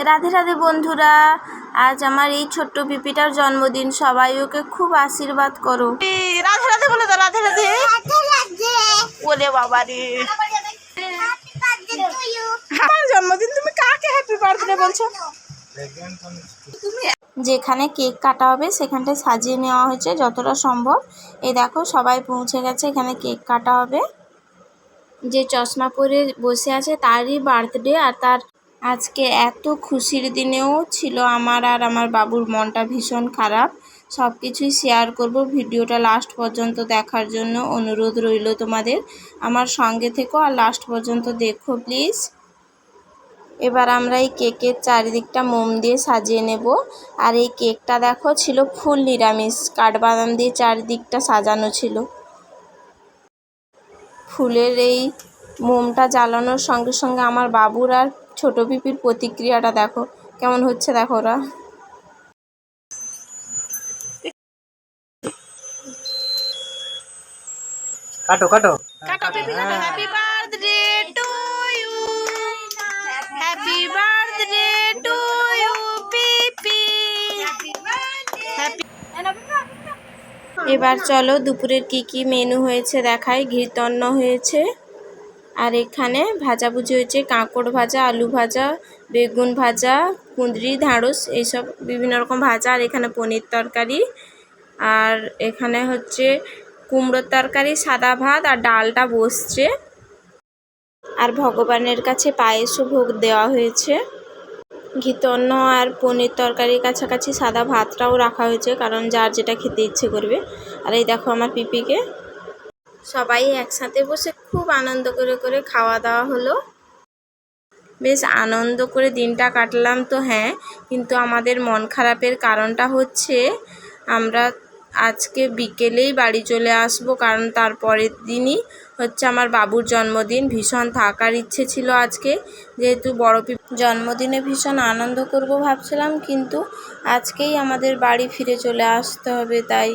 রাধে রাধে বন্ধুরা আজ আমার এই ছোট্ট পিপিটার জন্মদিন সবাই ওকে খুব আশীর্বাদ করো। রাধে রাধে বলে দাও রাধে রাধে। ওলে বাবা রে। আমার জন্মদিন তুমি কাকে হ্যাপি বার্থডে বলছো? যেখানে কেক কাটা হবে সেখানটায় সাজিয়ে নেওয়া হয়েছে যতটা সম্ভব। এই দেখো সবাই পৌঁছে গেছে এখানে কেক কাটা হবে। যে চশমা পরে বসে আছে তারই বার্থডে আর তার আজকে এত খুশির দিনেও ছিল আমার আর আমার বাবুর মনটা ভীষণ খারাপ। সব কিছুই শেয়ার করব। ভিডিওটা লাস্ট পর্যন্ত দেখার জন্য অনুরোধ রইল তোমাদের। আমার সঙ্গে থেকো আর লাস্ট পর্যন্ত দেখো প্লিজ এবার আমরা এই কেকের চারিদিকটা মোম দিয়ে সাজিয়ে নেব। আর এই কেকটা দেখো ছিল ফুল নিরামিষ। কাঠবাদাম দিয়ে চারিদিকটা সাজানো ছিল। ফুলের এই মোমটা জ্বালানোর সঙ্গে সঙ্গে আমার বাবুর আর ছোট পিপির প্রতিক্রিয়াটা দেখো। কেমন হচ্ছে দেখো ওরা? কাটো কাটো। কাটো পিপি কাটো। Happy birthday to you happy birthday to you Pipi happy এবার চলো দুপুরের কি কি মেনু হয়েছে দেখাই। ঘিতন্ন হয়েছে। আর এখানে ভাজাভুজি হয়েছে, কাঁকড় ভাজা, আলু ভাজা, বেগুন ভাজা, কুঁদরি, ঢ্যাঁড়স, এইসব বিভিন্ন রকম ভাজা, আর এখানে পনির তরকারি। আর এখানে হচ্ছে কুমড়োর তরকারি, সাদা ভাত আর ডালটা বসছে। আর ভগবানের কাছে পায়েসও ভোগ দেওয়া হয়েছে। ঘিতন্ন আর পনির তরকারির কাছাকাছি সাদা ভাতটাও রাখা হয়েছে, কারণ যার যেটা খেতে ইচ্ছে করবে। আর এই দেখো আমার পিপিকে। সবাই একসাথে বসে খুব আনন্দ করে করে খাওয়া দাওয়া হলো। বেশ আনন্দ করে দিনটা কাটলাম তো হ্যাঁ কিন্তু আমাদের মন খারাপের কারণটা হচ্ছে আমরা আজকে বিকেলেই বাড়ি চলে আসব, কারণ তারপরের দিনই হচ্ছে আমার বাবুর জন্মদিন। ভীষণ থাকার ইচ্ছে ছিল আজকে, যেহেতু বড় জন্মদিনে ভীষণ আনন্দ করব ভাবছিলাম, কিন্তু আজকেই আমাদের বাড়ি ফিরে চলে আসতে হবে, তাই